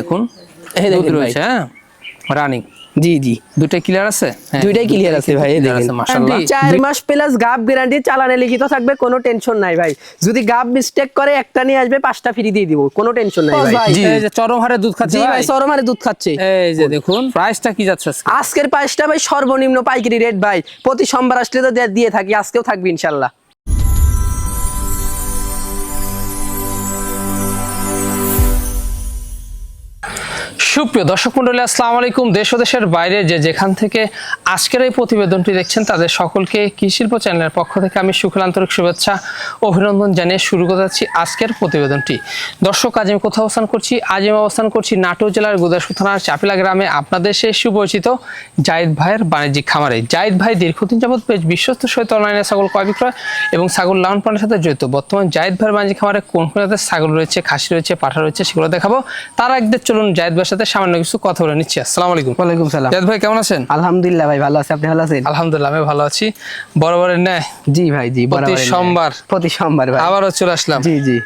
দেখুন। দুধ রয়েছে হ্যাঁ? রানিং জি জি। ক্লিয়ার আছে? হ্যাঁ, দুইটাই ক্লিয়ার আছে ভাই দেখেন। মাশাআল্লাহ। মাস প্লাস গাব গ্যারান্টি চালানে লিখিত থাকবে কোনো টেনশন নাই ভাই। যদি গাব মিস্টেক করে একটা নিয়ে আসবে পাঁচটা ফ্রি দিয়ে দিব কোনো টেনশন নাই ভাই। এই যে চরম হারে দুধ খাচ্ছে জি ভাই। ভাই সরমারে দুধ খাচ্ছে। এই যে দেখুন প্রাইসটা কি যাচ্ছে আজকের প্রাইসটা ভাই সর্বনিম্ন পাইকারি রেট ভাই। প্রতি সোমবার আসলে তো দিয়ে থাকি আজকেও থাকবে ইনশাল্লাহ সুপ্রিয় দর্শক মন্ডলী, আসসালামু আলাইকুম। দেশ ও দেশের বাইরে যে যেখান থেকে আজকের এই প্রতিবেদনটি দেখছেন, তাদের সকলকে কৃষিল্প চ্যানেলের পক্ষ থেকে আমি সুখল আন্তরিক শুভেচ্ছা, অভিনন্দন জানিয়ে শুরু করতে যাচ্ছি আজকের প্রতিবেদনটি। দর্শক, আজ আমি কোথাও অবস্থান করছি? আজ আমি অবস্থান করছি নাটোর জেলার গুদাসু থানার চাপিলা গ্রামে। আপনাদের সেই সুপরিচিত জাহিদ ভাইয়ের বাণিজ্যিক খামারে। জাহিদ ভাই দীর্ঘদিন যাবত বেশ বিশ্বস্ত সহিত অনলাইনে ছাগল ক্রয় বিক্রয় এবং ছাগল লালন পালনের সাথে জড়িত। বর্তমান জাহিদ ভাইয়ের বাণিজ্যিক খামারে কোন কোন ছাগল রয়েছে, খাসি রয়েছে, পাঠা রয়েছে, সেগুলো দেখাবো। তার একদের চলুন জাহিদ ভাইয়ের সাথে সামান্য কিছু কথা বলে নিচ্ছি। আসসালামু আলাইকুম। ওয়ালাইকুম সালাম। জাদ ভাই কেমন আছেন? আলহামদুলিল্লাহ ভাই ভালো আছি। আপনি ভালো আছেন? আলহামদুলিল্লাহ আমি ভালো আছি। বরাবরের ন্যায়। জি ভাই জি প্রতি সোমবার। প্রতি সোমবার ভাই। আবারও চলে আসলাম। জি জি।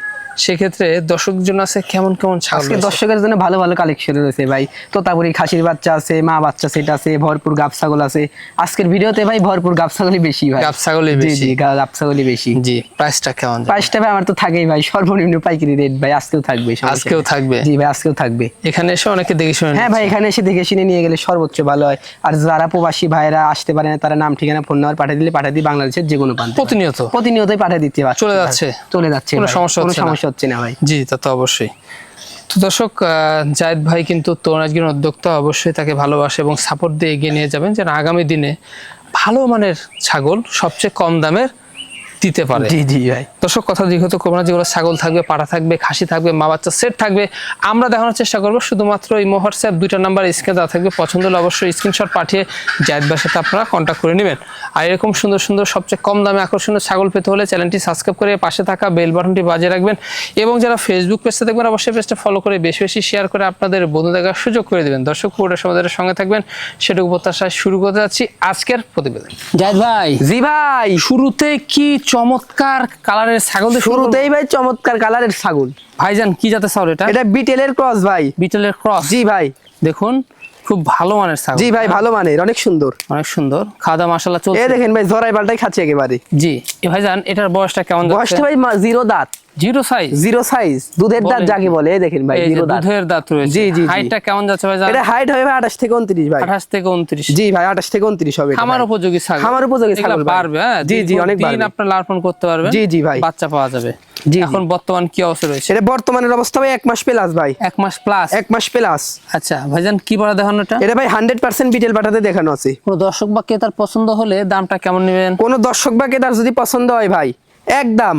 সেক্ষেত্রে দর্শক জন্য আছে কেমন কেমন আজকে দর্শকের জন্য ভালো ভালো কালেকশন রয়েছে ভাই। তোতাপুরি খাসির বাচ্চা আছে মা বাচ্চা সেট আছে ভরপুর গাব ছাগল আছে। আজকের ভিডিওতে ভাই ভরপুর গাব ছাগলই বেশি ভাই। গাব ছাগলই বেশি। জি গাব ছাগলই বেশি। জি প্রাইসটা কেমন প্রাইসটা ভাই আমার তো থাকেই ভাই সর্বনিম্ন পাইকারি রেট ভাই আজকেও থাকবে আজকেও থাকবে? জি ভাই আজকেও থাকবে। এখানে এসে অনেকে দেখে শুনে হ্যাঁ ভাই এখানে এসে দেখে শুনে নিয়ে গেলে সর্বোচ্চ ভালো হয়। আর যারা প্রবাসী ভাইরা আসতে পারে না তারা নাম ঠিকানা ফোন নাম্বার পাঠিয়ে দিলে পাঠিয়ে দিই বাংলাদেশের যে কোনো প্রান্তে। প্রতিনিয়ত? প্রতিনিয়তই পাঠিয়ে দিতে পারছে চলে যাচ্ছে? চলে যাচ্ছে কোনো। সমস্যা কোনো হচ্ছে না? ভাই জি, তা তো অবশ্যই তো দর্শক জায়দ ভাই কিন্তু তরুণ আজকের উদ্যোক্তা, অবশ্যই তাকে ভালোবাসে এবং সাপোর্ট দিয়ে এগিয়ে নিয়ে যাবেন যেন আগামী দিনে ভালো মানের ছাগল, সবচেয়ে কম দামের দিতে পারে। জি জি ভাই। দর্শক কথা দীর্ঘত করব না যেগুলো ছাগল থাকবে পাড়া থাকবে খাসি থাকবে মা বাচ্চা সেট থাকবে আমরা দেখানোর চেষ্টা করব। শুধুমাত্র এই হোয়াটসঅ্যাপ দুইটা নাম্বার স্ক্রিনে দেওয়া থাকবে। পছন্দ হলে অবশ্যই স্ক্রিনশট পাঠিয়ে জায়দ ভাইয়ের সাথে আপনারা কন্ট্যাক্ট করে নেবেন। আর এরকম সুন্দর সুন্দর সবচেয়ে কম দামে আকর্ষণীয় ছাগল পেতে হলে চ্যানেলটি সাবস্ক্রাইব করে পাশে থাকা বেল বাটনটি বাজিয়ে রাখবেন। এবং যারা ফেসবুক পেজটা দেখবেন অবশ্যই পেজটা ফলো করে বেশি বেশি শেয়ার করে আপনাদের বন্ধু দেখার সুযোগ করে দেবেন। দর্শক পুরোটা সমাজের সঙ্গে থাকবেন। সেটুকু প্রত্যাশায় শুরু করতে যাচ্ছি আজকের প্রতিবেদন। জায়দ ভাই জি ভাই। শুরুতে কি চমৎকার কালারের ছাগল? শুরুতেই ভাই চমৎকার কালারের ছাগল। ভাইজান কি জাতের ছাগল এটা? এটা বিটেলের ক্রস ভাই। বিটেলের ক্রস? জি ভাই। দেখুন খুব ভালো মানের ছাগল। জি ভাই ভালো মানের অনেক সুন্দর। অনেক সুন্দর। খাদা দাওয়া চলছে। এই দেখেন ভাই জরাই পাল্টাই খাচ্ছে একেবারে। জি এ ভাইজান এটার বয়সটা কেমন বয়সটা ভাই জিরো দাঁত। জিরো সাইজ জিরো সাইজ দুধের দাঁত যাকে বলে দেখেন ভাই জিরো দাঁত। দুধের দাঁত রয়েছে। জি, জি। হাইটটা কেমন যাচ্ছে ভাইজান এটা হাইট হবে ভাই আঠাশ থেকে উনত্রিশ ভাই। আঠাশ থেকে উনত্রিশ। জি ভাই আঠাশ থেকে উনত্রিশ হবে এটা খামার উপযোগী ছাগল। খামার উপযোগী ছাগল পারবে হ্যাঁ? জি জি অনেক দিন লালন করতে পারবেন। জি, জি, ভাই। বাচ্চা পাওয়া যাবে। জি। এখন বর্তমান কি অবস্থা রয়েছে? এটা বর্তমানের অবস্থা ভাই এক মাস প্লাস ভাই। এক মাস প্লাস এক মাস প্লাস আচ্ছা ভাইজান কি বলা দেখানো এটা? ভাই হান্ড্রেড পার্সেন্ট বিটেল পাঠাতে দেখানো আছে। কোনো দর্শক বা ক্রেতার পছন্দ হলে দামটা কেমন নেবেন? কোনো দর্শক বা ক্রেতার যদি পছন্দ হয় ভাই একদম।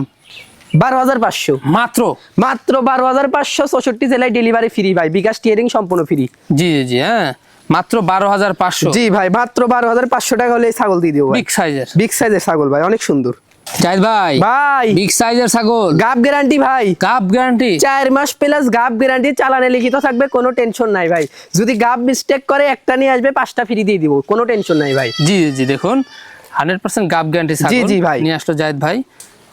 বারো হাজার পাঁচশো। মাত্র? মাত্র বারো হাজার পাঁচশো চৌষট্টি জেলায় ডেলিভারি ফ্রি ভাই। বিকাশ টিয়ারিং সম্পূর্ণ ফ্রি জি জি হ্যাঁ। মাত্র বারো হাজার পাঁচশো। জি ভাই মাত্র বারো হাজার পাঁচশো টাকা হলে ছাগল দিয়ে ভাই। বিগ সাইজের বিগ সাইজের ছাগল ভাই অনেক সুন্দর। জাহিদ ভাই ভাই। বিগ সাইজের ছাগল। গাব গ্যারান্টি ভাই। কাপ গ্যারান্টি চার মাস প্লাস গাব গ্যারান্টি চালানে লিখিত থাকবে কোনো টেনশন নাই ভাই। যদি গাব মিস্টেক করে একটা নিয়ে আসবে পাঁচটা ফ্রি দিয়ে দিব কোনো টেনশন নাই ভাই। জি জি দেখুন হান্ড্রেড পার্সেন্ট গাপ গ্যারান্টি জি, জি, ভাই। নিয়ে আসলো জাহিদ ভাই।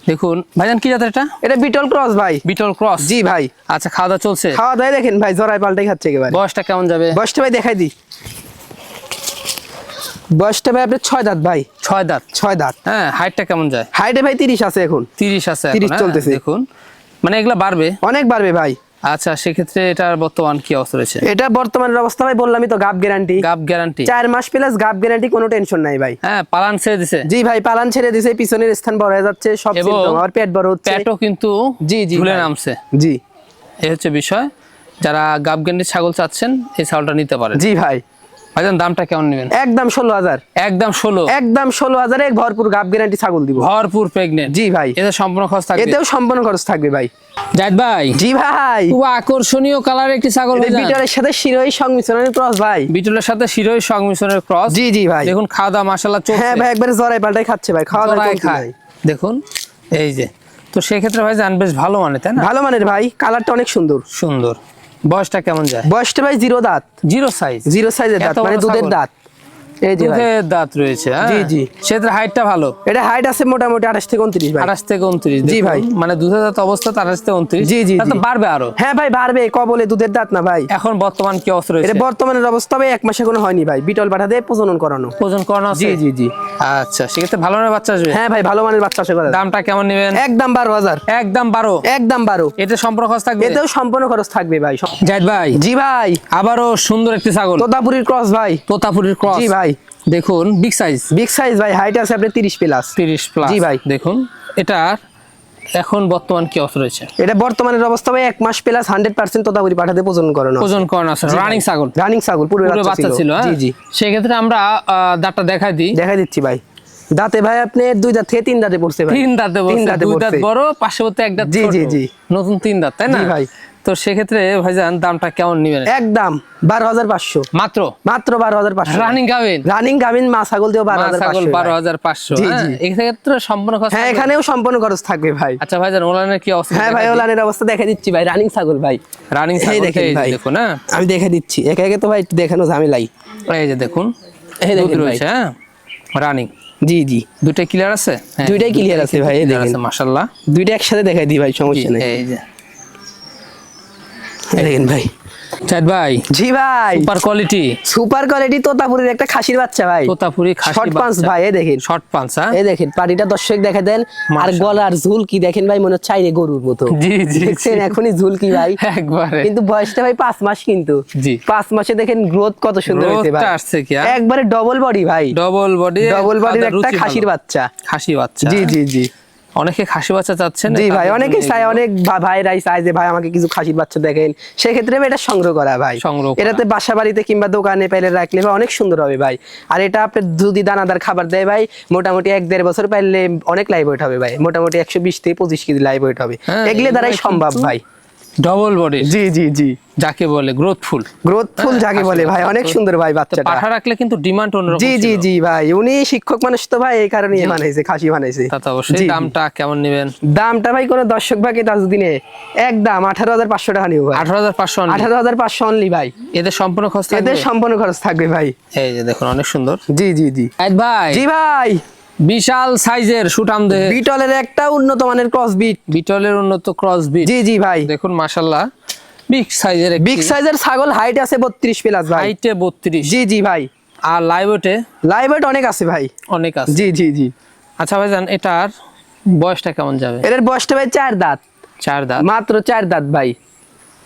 দেখুন ভাইজান কি জাতের এটা? এটা বিটল ক্রস ভাই। বিটল ক্রস? জি ভাই। আচ্ছা খাওয়া দাওয়া চলছে? খাওয়া দাওয়া দেখেন ভাই জরাই পাল্টাই খাচ্ছে একেবারে। বয়সটা কেমন যাবে? বয়সটা ভাই দেখাই দি বয়সটা ভাই আপনার ছয় দাঁত ভাই। ছয় দাঁত? ছয় দাঁত। হ্যাঁ হাইটটা কেমন যায়? হাইটে ভাই তিরিশ আছে এখন। তিরিশ আছে 30 হ্যাঁ, চলতেছে। দেখুন। মানে এগুলা বাড়বে? অনেক বাড়বে ভাই। আচ্ছা সেক্ষেত্রে এটার বর্তমান কি অবস্থা রয়েছে? এটা বর্তমানের অবস্থা ভাই বললামই তো গাব গ্যারান্টি গাপ গ্যারান্টি চার মাস প্লাস গাব গ্যারান্টি কোনো টেনশন নাই ভাই। হ্যাঁ পালান ছেড়ে দিছে। জি ভাই পালান ছেড়ে দিছে পিছনের স্থান বড় হয়ে যাচ্ছে সব আমার পেট বড় হচ্ছে। পেটও কিন্তু জি, জি, ঝুলে নামছে। জি। এই হচ্ছে বিষয়। যারা গাপ গ্যারান্টি ছাগল চাচ্ছেন এই ছাগলটা নিতে পারেন। জি ভাই। ভাইজান দামটা কেমন নেবেন? একদম ষোলো হাজার। একদম ষোলো। একদম ষোলো হাজারে ভরপুর গাব গ্যারান্টি ছাগল দিব। ভরপুর প্রেগনেন্ট জি ভাই। এতে সম্পূর্ণ খরচ থাকবে? এতেও সম্পূর্ণ খরচ থাকবে ভাই। জাহিদ ভাই। জি ভাই। খুব আকর্ষণীয় কালারের একটি ছাগল ভাইজান। সাথে শিরোই সংমিশ্রণের ক্রস ভাই। বিটলের সাথে শিরোই সংমিশ্রণের ক্রস জি জি ভাই। দেখুন খাওয়া দাওয়া মাসাল্লাহ চলছে। হ্যাঁ ভাই একবারে জরাই পাল্টাই খাচ্ছে ভাই। খাওয়া দাওয়া খায়। দেখুন এই যে। তো সেক্ষেত্রে ভাই জান বেশ ভালো মানে তাই না? ভালো মানের ভাই। কালারটা অনেক সুন্দর। সুন্দর। বয়সটা কেমন যায়? বয়সটা ভাই জিরো দাঁত। জিরো সাইজ জিরো সাইজের দাঁত মানে দুধের দাঁত। এই যে ভাই। দুধের দাঁত রয়েছে হ্যাঁ? জি, জি। সেটার হাইটটা ভালো? এটা হাইট আছে মোটামুটি আঠাশ থেকে ভাই। থেকে উনত্রিশ জি ভাই। মানে দুধের দাঁত অবস্থা আঠাশ থেকে উনত্রিশ। জি, জি, তো বাড়বে আরও। হ্যাঁ ভাই বাড়বে। কবলে দুধের দাঁত না ভাই? এখন বর্তমান কি অবস্থা রয়েছে? এটা বর্তমানের অবস্থা ভাই এক মাসে কোনো হয়নি ভাই। বিটল পাঠা দিয়ে প্রজনন করানো। করানো জি জি জি। আচ্ছা সেক্ষেত্রে ভালো মানের বাচ্চা আসবে? হ্যাঁ ভাই ভালো মানের বাচ্চা দামটা কেমন নেবেন? একদম বারো হাজার। একদম বারো? একদম বারো। এতে সম্পর্ক খরচ থাকবে? এতেও সম্পূর্ণ খরচ থাকবে ভাই। জাহিদ ভাই। জি ভাই। আবারও সুন্দর একটি ছাগল। তোতাপুরির ক্রস ভাই। তোতাপুরির ক্রস। জি ভাই। দেখুন বিগ সাইজ বিগ সাইজ ভাই হাইট আছে আপনার তিরিশ প্লাস তিরিশ প্লাস জি ভাই। দেখুন এটা এখন বর্তমান কি অবস্থা রয়েছে এটা বর্তমানের অবস্থা ভাই এক মাস প্লাস হান্ড্রেড পার্সেন্ট তোতাপুরি পাঠাতে প্রজনন করানো ওজন করানো আছে রানিং ছাগল। রানিং ছাগল পুরো বাচ্চা ছিল। হ্যাঁ? জি জি। সেক্ষেত্রে আমরা আহ, দাঁতটা দেখাই দিই। দেখাই দিচ্ছি ভাই। দাঁতে ভাই আপনি দুই দাঁত থেকে তিন দাঁতে পড়ছে ভাই। তিন দাঁতে দাঁতে দুই দাঁত পড়ছে। বড় পার্শ্ববর্তী এক দাঁত জি, জি, জি। নতুন তিন দাঁত তাই না? জি ভাই। তো সেক্ষেত্রে ভাইজান দামটা কেমন নিবেন? একদম বারো হাজার পাঁচশো। মাত্র? মাত্র বারো হাজার পাঁচশো। রানিং গাবেন রানিং গাভিন মা ছাগল দিয়েও বারো হাজার ছাগল বারো ভাই। হাজার পাঁচশো হ্যাঁ? এক্ষেত্রে সম্পূর্ণ খরচ হ্যাঁ এখানেও সম্পূর্ণ খরচ থাকবে ভাই। আচ্ছা ভাইজান ওলানের কি অবস্থা? হ্যাঁ ভাই ওলানের অবস্থা দেখা দিচ্ছি ভাই রানিং ছাগল ভাই। রানিং ছাগল দেখেন ভাই। দেখুন হ্যাঁ? আমি দেখে দিচ্ছি। একে একে তো ভাই দেখানো ঝামেলাই। এই যে দেখুন এই দেখেন ভাই। হ্যাঁ? রানিং। জি জি। দুটাই ক্লিয়ার আছে? হ্যাঁ, দুইটাই clear আছে ভাই, এই দেখেন। মাশাআল্লাহ। দুইটা একসাথে দেখাই দিই ভাই সমস্যা নেই। এই যে। দেখেন ভাই। চাঁদ ভাই জি ভাই। Super quality. সুপার কোয়ালিটি তোতাপুরের একটা খাসির বাচ্চা ভাই। তোতাপুরি খাসি শর্ট পাঁচ ভাই এই দেখেন। শর্ট পাঁচ হ্যাঁ? এই দেখেন পাটিটা দর্শক দেখা দেন। আর গলার ঝুল কি দেখেন ভাই মনে হচ্ছে গরুর মতো। জি জি দেখছেন এখনই ঝুল কি ভাই। একবারে। কিন্তু বয়সটা ভাই পাঁচ মাস কিন্তু। জি। পাঁচ মাসে দেখেন গ্রোথ কত সুন্দর হয়েছে ভাই। আসছে কি হ্যাঁ? একবারে ডবল বডি ভাই। ডবল বডি ডবল বডির একটা খাসির বাচ্চা। খাসি বাচ্চা। জি জি জি। অনেকে খাসি বাচ্চা চাচ্ছেন জি ভাই অনেকে চায় অনেক ভাইরাই চায় যে ভাই আমাকে কিছু খাসির বাচ্চা দেখেন। সেক্ষেত্রে আমি এটা সংগ্রহ করা ভাই। সংগ্রহ এটাতে বাসা বাড়িতে কিংবা দোকানে পাইলে রাখলে ভাই অনেক সুন্দর হবে ভাই। আর এটা আপনি যদি দানাদার খাবার দেয় ভাই মোটামুটি এক দেড় বছর পাইলে অনেক লাইভ ওয়েট হবে ভাই। মোটামুটি একশো বিশ থেকে পঁচিশ কেজি লাইভ ওয়েট হবে। হ্যাঁ, এগুলো দ্বারাই সম্ভব ভাই। ডবল বডি জি জি জি। যাকে বলে গ্রোথফুল গ্রোথফুল যাকে বলে ভাই অনেক সুন্দর ভাই বাচ্চাটা। পাঠা রাখলে কিন্তু ডিমান্ড অন্যরকম জি জি জি ভাই উনি শিক্ষক মানুষ তো ভাই এই কারণে বানাইছে খাসি বানাইছে। তা তো অবশ্যই। দামটা কেমন নেবেন? দামটা ভাই কোনো দর্শক ভাগে তাজুদ্দিনে এক দাম আঠারো হাজার পাঁচশো টাকা নিব ভাই। আঠারো হাজার পাঁচশো আঠারো হাজার পাঁচশো অনলি ভাই। এতে সম্পূর্ণ খরচ থাকবে? সম্পূর্ণ খরচ থাকবে ভাই। এই যে দেখুন অনেক সুন্দর। জি জি জি। ভাই। জি ভাই। বিশাল সাইজের সুটাম দেহে বিটলের একটা উন্নত মানের ক্রস বিট বিটলের উন্নত ক্রস বিট জি জি ভাই। দেখুন মাশাল্লাহ বিগ সাইজের বিগ সাইজের ছাগল হাইট আছে বত্রিশ প্লাস ভাই। হাইটে বত্রিশ। জি জি ভাই। আর লাইভটে লাইভ ওয়েট অনেক আছে ভাই। অনেক আছে। জি জি জি। আচ্ছা ভাইজান এটার বয়সটা কেমন যাবে? এটার বয়সটা ভাই চার দাঁত। চার দাঁত। মাত্র চার দাঁত ভাই।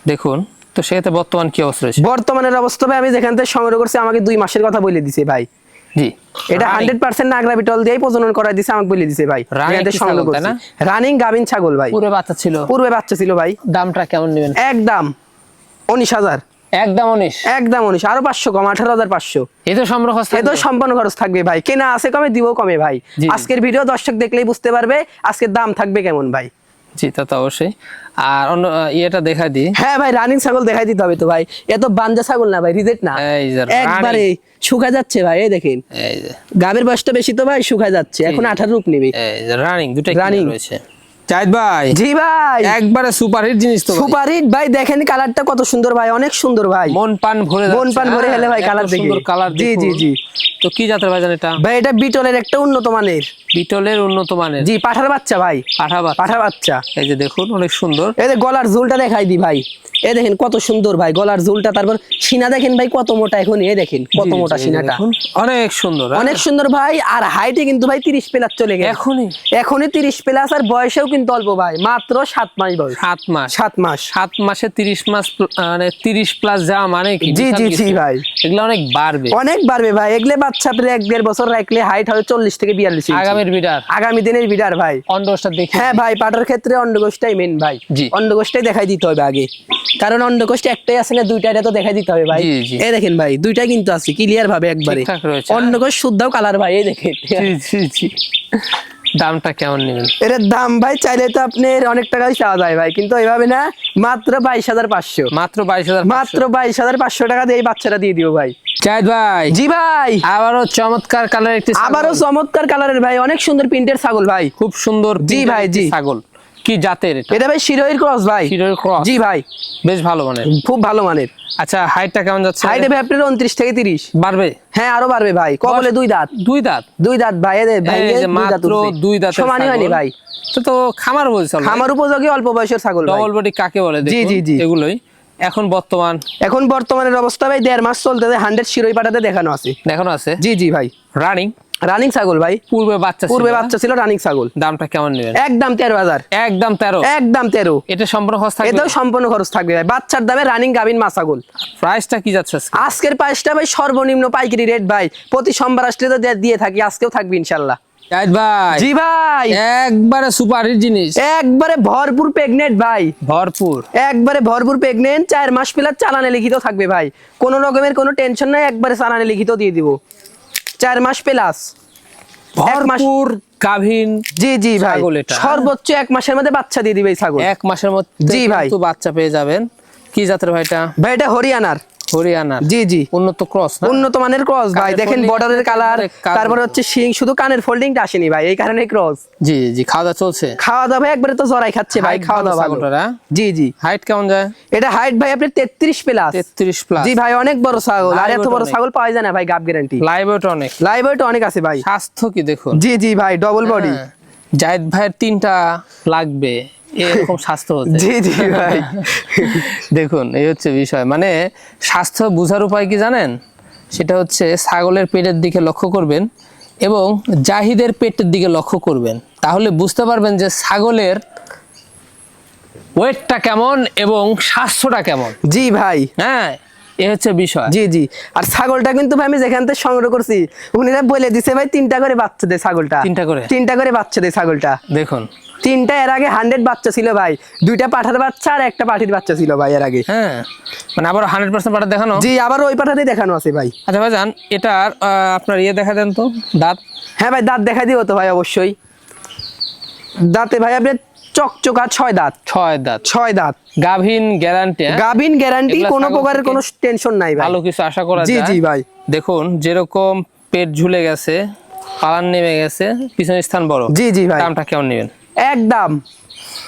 দেখুন তো সেক্ষেত্রে বর্তমান কি অবস্থা রয়েছে? বর্তমানের অবস্থা ভাই আমি যেখান থেকে সংগ্রহ করছি আমাকে দুই মাসের কথা বলে দিছে ভাই। জি। এটা হান্ড্রেড পার্সেন্ট নাগরা বিটল দিয়েই প্রজনন করা দিছে আমাকে বলে দিছে ভাই। রানী সংগ্রহ গাভিন ছাগল ভাই। পুরো বাচ্চা ছিল। পূর্বে বাচ্চা ছিল ভাই। দামটা কেমন নেবেন? একদম। উনিশ হাজার। একদম উনিশ? একদম উনিশ। আরও পাঁচশো কম আঠারো হাজার পাঁচশো। এতে সম্পর্ক খরচ এ তো সম্পূর্ণ খরচ থাকবে ভাই। কেনা আছে কমে দিব কমে ভাই। আজকের ভিডিও দর্শক দেখলেই বুঝতে পারবে আজকের দাম থাকবে কেমন ভাই। জি তা তো অবশ্যই। আর অন্য ইয়েটা দেখা দি হ্যাঁ ভাই রানিং ছাগল দেখাই দিতে হবে তো ভাই। এত বাঞ্জা ছাগল না ভাই রিজেক্ট না। একবারে শুকা যাচ্ছে ভাই এই দেখেন। গাবের বয়সটা বেশি তো ভাই শুকা যাচ্ছে। এখন আঠারো রূপ নেবে। Running Running। running রয়েছে। জাহিদ ভাই জি ভাই। একবারে সুপার হিট জিনিস তো ভাই। সুপার হিট ভাই দেখেন কালারটা কত সুন্দর ভাই অনেক সুন্দর ভাই। মন পান ভরে মন পান ভরে হ্যাঁ, গেলে ভাই কালার দেখে। সুন্দর কালার জি জি জি। তো কি জাতের ভাইজান এটা? ভাই এটা বিটলের একটা উন্নত মানের। বিটলের উন্নত মানের। জি পাঠার বাচ্চা ভাই। পাঠা বাচ্চা। পাঠা বাচ্চা। এই যে দেখুন অনেক সুন্দর। এই যে গলার ঝুলটা দেখাই দি ভাই। এ দেখেন কত সুন্দর ভাই গলার ঝুলটা। তারপর সিনা দেখেন ভাই কত মোটা এখন। এ দেখেন কত মোটা সিনাটা। অনেক সুন্দর হ্যাঁ? অনেক সুন্দর ভাই আর হাইটে কিন্তু ভাই তিরিশ প্লাস চলে গেছে। এখনই? এখনই তিরিশ প্লাস আর বয়সেও কিন্তু অল্প ভাই মাত্র সাত মাস বয়স। সাত মাস। সাত মাস। সাত মাসে তিরিশ মাস মানে তিরিশ প্লাস যাওয়া মানে কি? জি, জি, জি, ভাই। এগুলো অনেক বাড়বে। অনেক বাড়বে ভাই। এগলে বাচ্চা পেলে এক দেড় বছর রাখলে হাইট হবে চল্লিশ থেকে বিয়াল্লিশ। আগামীর বিডার। আগামী দিনের বিডার ভাই। অন্ডসটা দেখি। হ্যাঁ ভাই পাটার ক্ষেত্রে অন্ডকোষটাই মেন ভাই। জি। অন্ডকোষটাই দেখাই দিতে হবে আগে। কারণ অন্ডকোষ একটাই আছে না দুইটা এটা তো দেখাই দিতে হবে ভাই। এই দেখেন ভাই দুইটাই কিন্তু আছে ক্লিয়ার ভাবে একবারে। অন্ডকোষ শুদ্ধাও কালার ভাই এই দেখেন। জি জি জি। দামটা কেমন নেবেন? এর দাম ভাই চাইলে তো আপনি অনেক টাকাই চাওয়া যায় ভাই কিন্তু এইভাবে না মাত্র বাইশ হাজার পাঁচশো। মাত্র বাইশ হাজার মাত্র বাইশ হাজার পাঁচশো টাকা দিয়ে এই বাচ্চাটা দিয়ে দিও ভাই। চাইদ ভাই। জি ভাই। আবারও চমৎকার কালার একটি। আবারও চমৎকার কালারের ভাই অনেক সুন্দর প্রিন্টের ছাগল ভাই। খুব সুন্দর জি ভাই, জি। ছাগল। কি জাতের এটা? ভাই শিরোহির ক্রস ভাই। হিরোর ক্রস। জি ভাই। বেশ ভালো মানের। খুব ভালো মানের। আচ্ছা হাইটটা কেমন যাচ্ছে? হাইটে ভাই আপনার উনত্রিশ থেকে তিরিশ। বাড়বে? হ্যাঁ আরও বাড়বে ভাই। কবলে দুই দাঁত? দুই দাঁত? দুই দাঁত ভাই এদের ভাই এই যে মাত্র দুই দাঁতের সমানই হয়নি। ভাই। তো তো খামার বলছে আমার উপযোগী অল্প বয়সের ছাগল ভাই। ডবল বডি কাকে বলে জি, দেখুন? জি, জি। এগুলোই। এখন বর্তমান? এখন বর্তমানের অবস্থা ভাই দেড় মাস চলতে হান্ড্রেড শিরোই পাঠাতে দেখানো আছে। দেখানো আছে? জি জি ভাই। রানিং রানিং ছাগল ভাই। পূর্বে বাচ্চা পূর্বে বাচ্চা ছিল রানিং ছাগল। দামটা কেমন নেবেন? একদম তেরো হাজার। একদম তেরো? একদম তেরো। এটা সম্পূর্ণ খরচ থাকবে? এটাও সম্পূর্ণ খরচ থাকবে ভাই। বাচ্চার দামে রানিং গাভিন মা ছাগল। প্রাইসটা কি যাচ্ছে আজকের প্রাইসটা ভাই সর্বনিম্ন পাইকারি রেট ভাই। প্রতি সোমবার আসলে তো দিয়ে থাকি আজকেও থাকবে ইনশাল্লাহ ভাই। জি ভাই। একবারে সুপার হিট জিনিস। একবারে ভরপুর প্রেগনেন্ট ভাই। ভরপুর। একবারে ভরপুর প্রেগনেন্ট চার মাস প্লাস চালানে লিখিত থাকবে ভাই। কোনো রকমের কোনো টেনশন নাই একবারে চালানে লিখিত দিয়ে দিব। চার মাস প্লাস ভরপুর গাভীন জি জি ভাই। হ্যাঁ? সর্বোচ্চ এক মাসের মধ্যে বাচ্চা দিয়ে দিবে এই ছাগল। এক মাসের মধ্যে জি ভাই। বাচ্চা পেয়ে যাবেন। কি জাতের ভাইটা ভাইটা হরিয়ানার। হরিয়ানার জি জি। উন্নত ক্রস উন্নত মানের ক্রস ভাই। দেখেন বর্ডারের কালার একেবারে তারপরে হচ্ছে শিং শুধু কানের ফোল্ডিংটা আসেনি ভাই। এই কারণে ক্রস জি জি খাওয়া দাওয়া চলছে। খাওয়া দাওয়া ভাই একবারে তো জরাই খাচ্ছে ভাই। খাওয়া দাওয়া ভালো হ্যাঁ? জি জি। হাইট কেমন যায়? এটা হাইট ভাই আপনি তেত্রিশ প্লাস তেত্রিশ প্লাস জি ভাই অনেক বড় ছাগল। আর এত বড় ছাগল পাওয়া যায় না ভাই গাব গ্যারান্টি লাইভ ওয়েট অনেক। লাইভ ওয়েট অনেক আছে ভাই। স্বাস্থ্য কি দেখুন। জি জি ভাই ডবল বডি হ্যাঁ। জাহিদ ভাইয়ের তিনটা লাগবে। এরকম স্বাস্থ্য জি জি ভাই। দেখুন এই হচ্ছে বিষয়। মানে স্বাস্থ্য বোঝার উপায় কি জানেন? সেটা হচ্ছে ছাগলের পেটের দিকে লক্ষ্য করবেন এবং জাহিদের পেটের দিকে লক্ষ্য করবেন। তাহলে বুঝতে পারবেন যে ছাগলের ওয়েটটা কেমন এবং স্বাস্থ্যটা কেমন। জি ভাই। হ্যাঁ এ হচ্ছে বিষয়। জি জি। আর ছাগলটা কিন্তু ভাই আমি যেখান থেকে সংগ্রহ করছি উনিরা বলে দিছে ভাই তিনটা করে বাচ্চা দেয় ছাগলটা। তিনটা করে? তিনটা করে বাচ্চা দেয় ছাগলটা। দেখুন তিনটা এর আগে হান্ড্রেড বাচ্চা ছিল ভাই। দুইটা পাঠার বাচ্চা আর একটা পাঠির বাচ্চা ছিল ভাই এর আগে। হ্যাঁ। মানে আবার হান্ড্রেড পার্সেন্ট পাঠা দেখানো? জি আবার ওই পাঠাতেই দেখানো আছে ভাই। আচ্ছা ভাইজান এটার আহ, আপনার ইয়ে দেখা দেন তো দাঁত। হ্যাঁ ভাই দাঁত দেখা দিও তো ভাই অবশ্যই। দাঁতে ভাই আপনার চকচকা ছয় দাঁত। ছয় দাঁত। ছয় দাঁত। গাভীন গ্যারান্টি গাভিন গ্যারান্টি কোনো প্রকারের কোনো টেনশন নাই ভাই। ভালো কিছু আশা করা জি জি ভাই। দেখুন যেরকম পেট ঝুলে গেছে পালান নেমে গেছে পিছনের স্থান বড়। জি জি ভাই। দামটা কেমন নেবেন? একদম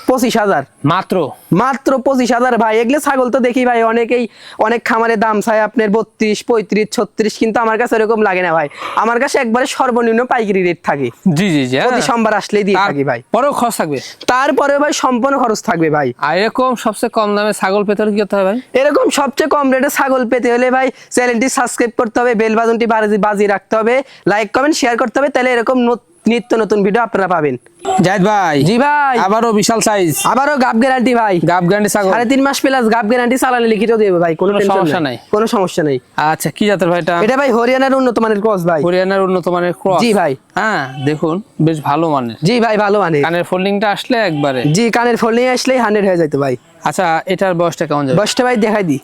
পঁচিশ হাজার। মাত্র? মাত্র পঁচিশ হাজার ভাই। এগুলো ছাগল তো দেখি ভাই অনেকেই অনেক খামারে দাম চায় আপনার বত্রিশ পঁয়ত্রিশ ছত্রিশ কিন্তু আমার কাছে এরকম লাগে না ভাই। আমার কাছে একবারে সর্বনিম্ন পাইকারি রেট থাকে। জি জি জি প্রতি সোমবার আসলেই দিয়ে থাকি ভাই। পরেও খরচ থাকবে? তারপরে ভাই সম্পূর্ণ খরচ থাকবে ভাই। আর এরকম সবচেয়ে কম দামে ছাগল পেতে হলে কি করতে হবে ভাই? এরকম সবচেয়ে কম রেটে ছাগল পেতে হলে ভাই চ্যানেলটি সাবস্ক্রাইব করতে হবে বেল বাজনটি বাজিয়ে রাখতে হবে লাইক কমেন্ট শেয়ার করতে হবে তাহলে এরকম নত- নিত্য নতুন ভিডিও আপনারা পাবেন। জাহিদ ভাই জি ভাই। আবারও বিশাল সাইজ আবারও গাব গ্যারান্টি ভাই। গাব গ্যারান্টি ছাগল। সাড়ে তিন মাস প্লাস গাব গ্যারান্টি চালানে লিখিত দেবে ভাই কোনো সমস্যা নাই। কোনো সমস্যা নেই। আচ্ছা কি জাতের ভাইটা এটা? ভাই হরিয়ানার উন্নত মানের ক্রস ভাই। হরিয়ানার উন্নত মানের ক্রস জি ভাই। হ্যাঁ দেখুন বেশ ভালো মানের। জি ভাই ভালো মানে কানের ফোল্ডিংটা আসলে একবারে। জি কানের ফোল্ডিং আসলেই হান্ড্রেড হয়ে যাইতো ভাই। আচ্ছা এটার বয়সটা কেমন যাবে? বসটা ভাই দেখাই দি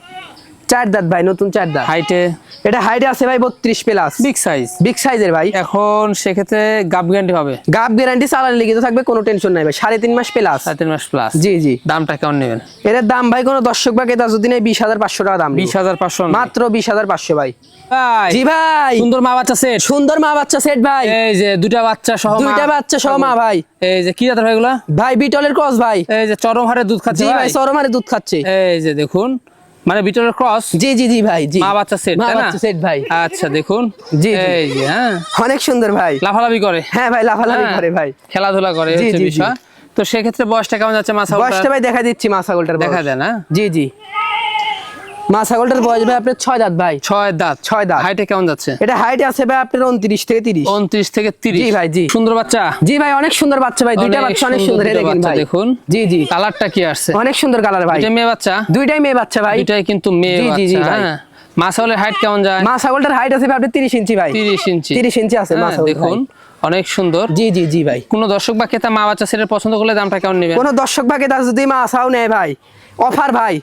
চার দাঁত ভাই নতুন চার দাঁত। হাইটে এটা হাইটে আছে ভাই বত্রিশ প্লাস বিগ সাইজ বিগ সাইজের ভাই। এখন সেক্ষেত্রে গাব গ্যারান্টি হবে? গাব গ্যারান্টি চালানে লিখিত থাকবে কোনো টেনশন নাই ভাই। সাড়ে তিন মাস প্লাস সাড়ে তিন মাস প্লাস জি জি। দামটা কেমন নেবেন? এটার দাম ভাই কোনো দর্শক বা যদি নেই বিশ হাজার পাঁচশো টাকা দাম বিশ হাজার পাঁচশো মাত্র বিশ হাজার পাঁচশো ভাই। ভাই জি ভাই। সুন্দর মা বাচ্চা সেট সুন্দর মা বাচ্চা সেট ভাই। এই যে দুটা বাচ্চা সহ মা। দুইটা বাচ্চা সহ মা ভাই। এই যে কি জাতের ভাইগুলা ভাই বিটলের ক্রস ভাই। এই যে চরম হারে দুধ খাচ্ছে জি ভাই ভাই? সরমারে দুধ খাচ্ছে। এই যে দেখুন মানে ভিতরের ক্রস জি জি জি ভাই জি। মা বাচ্চা সেট মা বাচ্চা সেট ভাই। আচ্ছা দেখুন। জি, জি। এই যে হ্যাঁ। অনেক সুন্দর ভাই। লাফালাফি করে। হ্যাঁ ভাই লাফালাফি হ্যাঁ, করে ভাই। খেলাধুলা করে হচ্ছে। বিষয়। তো সেক্ষেত্রে বয়সটা কেমন যাচ্ছে মাছা বয়সটা ভাই দেখা দিচ্ছি মা ছাগলটার দেখা দেন যায় না? জি জি। মা ছাগলটার বয়স ভাই আপনার ছয় দাঁত ভাই। ছয় দাঁত। ছয় দাঁত। হাইটে কেমন যাচ্ছে? এটা হাইট আছে ভাই আপনার উনত্রিশ থেকে তিরিশ। উনত্রিশ থেকে তিরিশ। জি ভাই, জি। সুন্দর বাচ্চা? জি ভাই অনেক সুন্দর বাচ্চা ভাই। দুইটা বাচ্চা অনেক সুন্দর দেখেন ভাই। দেখুন। জি জি। কালারটা কি আসছে? অনেক সুন্দর কালার ভাই। এটা মেয়ে বাচ্চা? দুইটাই মেয়ে বাচ্চা ভাই। দুইটাই কিন্তু মেয়ে জি, জি, ভাই। হ্যাঁ। মাসাউলের হাইট কেমন যায়? মা ছাগলটার হাইট আছে ভাই আপনার তিরিশ ইঞ্চি ভাই। তিরিশ ইঞ্চি। তিরিশ ইঞ্চি আছে মা হ্যাঁ, দেখুন অনেক সুন্দর। জি জি জি ভাই। কোন দর্শক বা ক্রেতা মা বাচ্চা সেটা পছন্দ করলে দামটা কেমন নেবে কোন দর্শক ভাগে তার যদি মা আসাও নেয় ভাই অফার ভাই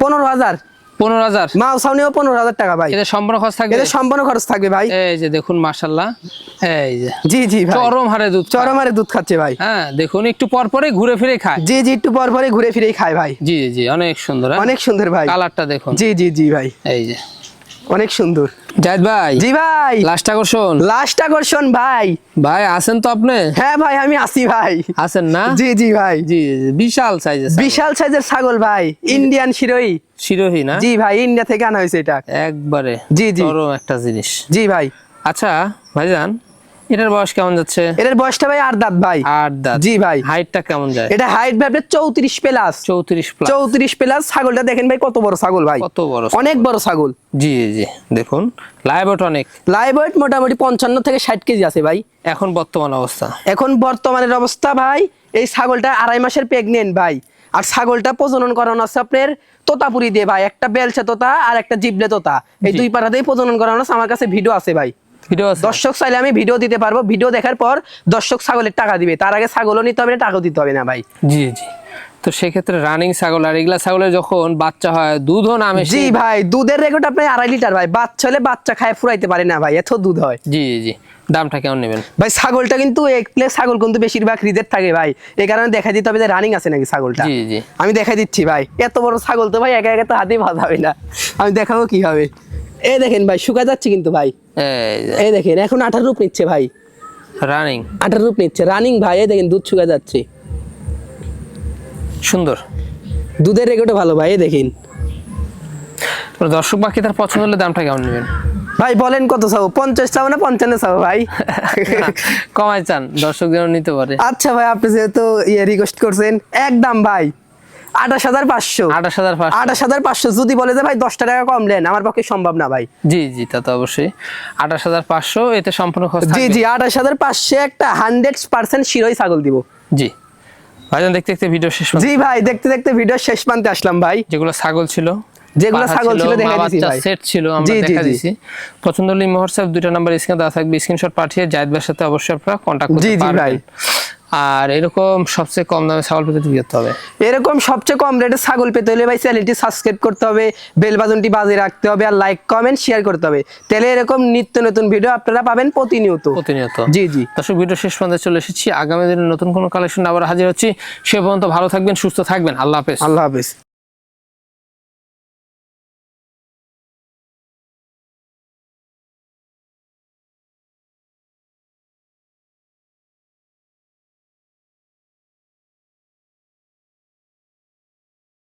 পনেরো হাজার। পনেরো হাজার। মা আসাও পনেরো হাজার টাকা ভাই। এটা সম্পূর্ণ খরচ থাকবে? এটা সম্পূর্ণ খরচ থাকবে ভাই। এই যে দেখুন মাশাল্লাহ এই যে। জি জি ভাই। চরম হারে দুধ চরম হারে দুধ খাচ্ছে ভাই। হ্যাঁ দেখুন একটু পর পরে ঘুরে ফিরে খায়। জি জি একটু পর পরে ঘুরে ফিরে খায় ভাই। জি জি অনেক সুন্দর হ্যাঁ? অনেক সুন্দর ভাই। কালারটা দেখুন। জি জি জি ভাই। এই যে। অনেক সুন্দর। জাহেদ ভাই জি ভাই। লাস্ট আকর্ষণ। লাস্ট আকর্ষণ ভাই। ভাই আছেন তো আপনি? হ্যাঁ ভাই আমি আসি ভাই। আছেন না? জি জি ভাই। জি বিশাল সাইজের বিশাল সাইজের ছাগল ভাই। ইন্ডিয়ান শিরোই শিরোহী না? জি ভাই ইন্ডিয়া থেকে আনা হয়েছে এটা। একবারে জি, জি। বড় একটা জিনিস। জি ভাই। আচ্ছা ভাইজান এটার বয়স কেমন যাচ্ছে? এটার বয়সটা ভাই আট দাঁত ভাই। আট দাঁত। জি ভাই। হাইটটা কেমন যায়? এটা হাইট ভাই চৌত্রিশ প্লাস। চৌত্রিশ প্লাস। চৌত্রিশ প্লাস। ছাগলটা দেখেন ভাই কত বড় ছাগল ভাই। কত বড় অনেক বড় ছাগল। জি জি দেখুন লাইভ অনেক। লাইভ ওয়েট মোটামুটি পঞ্চান্ন থেকে ষাট কেজি আছে ভাই। এখন বর্তমান অবস্থা? এখন বর্তমানের অবস্থা ভাই এই ছাগলটা আড়াই মাসের প্রেগনেন্ট ভাই। আর ছাগলটা প্রজনন করানো আছে আপনার তোতাপুরি দিয়ে ভাই। একটা বেলচা তোতা আর একটা জিবলে তোতা। এই। দুই পাড়াতেই প্রজনন করানো আছে। আমার কাছে ভিডিও আছে ভাই। দর্শক চাইলে আমি ভিডিও দিতে পারব। ভিডিও দেখার পর দর্শক ছাগলের টাকা দিবে। তার আগে ছাগলও নিতে হবে না টাকাও দিতে হবে না ভাই। জি জি। তো সেক্ষেত্রে রানিং ছাগল আর এগুলা ছাগলের যখন বাচ্চা হয় দুধও নামে জি ভাই দুধের রেকর্ড আপনার আড়াই লিটার ভাই। বাচ্চা হলে বাচ্চা খায় ফুরাইতে পারে না ভাই এত দুধ হয়। জি জি জি। দামটা কেমন নেবেন? ভাই ছাগলটা কিন্তু একলে ছাগল কিন্তু বেশিরভাগ রিজের থাকে ভাই। এই কারণে দেখা দিতে হবে যে রানিং আছে নাকি ছাগলটা। জি জি। আমি দেখা দিচ্ছি ভাই। এত বড় ছাগল তো ভাই একা একা তো হাতেই বাঁধাবে না। আমি দেখাবো কি হবে এই দেখেন ভাই শুকা যাচ্ছে কিন্তু ভাই। এই দেখেন এখন আঠার রূপ নিচ্ছে ভাই। রানিং আঠার রূপ নিচ্ছে রানিং ভাই এই দেখেন দুধ শুকা যাচ্ছে। সুন্দর। দুধের রেকর্ডও ভালো ভাই এই দেখেন। দর্শক বাকি তার পছন্দ হলে দামটা কেমন নেবেন? ভাই বলেন কত চাও? পঞ্চাশ চাও না পঞ্চান্ন চাও ভাই? কমাই চান দর্শক যেন নিতে পারে। আচ্ছা ভাই আপনি যেহেতু ইয়ে রিকোয়েস্ট করছেন একদম ভাই। আঠাশ হাজার পাঁচশো। আঠাশ হাজার আঠাশ হাজার পাঁচশো যদি বলে যে ভাই দশটা টাকা কম নেন আমার পক্ষে সম্ভব না ভাই। জি জি তা তো অবশ্যই। আঠাশ হাজার পাঁচশো এতে সম্পূর্ণ খরচ জি জি আঠাশ হাজার পাঁচশো একটা হান্ড্রেড পার্সেন্ট শিরোই ছাগল দিব। জি। ভাইজান দেখতে দেখতে ভিডিও শেষ জি ভাই দেখতে দেখতে ভিডিও শেষ প্রান্তে আসলাম ভাই। যেগুলো ছাগল ছিল যেগুলো ছাগল ছিল দিছি ভাই। সেট ছিল আমরা দেখা। দিছি। পছন্দ হলে হোয়াটসঅ্যাপ দুইটা নাম্বার স্ক্রিনে দেওয়া থাকবে স্ক্রিনশট পাঠিয়ে জায়েদ ভাইয়ের সাথে অবশ্যই আপনারা কন্ট্যাক্ট করতে জি, জি, ভাই। আর এরকম সবচেয়ে কম দামে ছাগল পেতে কি করতে হবে? এরকম সবচেয়ে কম রেটে ছাগল পেতে হলে ভাই চ্যানেলটি সাবস্ক্রাইব করতে হবে বেল বাজনটি বাজে রাখতে হবে আর লাইক কমেন্ট শেয়ার করতে হবে। তাহলে এরকম নিত্য নতুন ভিডিও আপনারা পাবেন প্রতিনিয়ত। প্রতিনিয়ত। জি জি। দর্শক ভিডিও শেষ পর্যন্ত চলে এসেছি। আগামী দিনে নতুন কোনো কালেকশন আবার হাজির হচ্ছি। সে পর্যন্ত ভালো থাকবেন সুস্থ থাকবেন। আল্লাহ হাফেজ। আল্লাহ হাফেজ।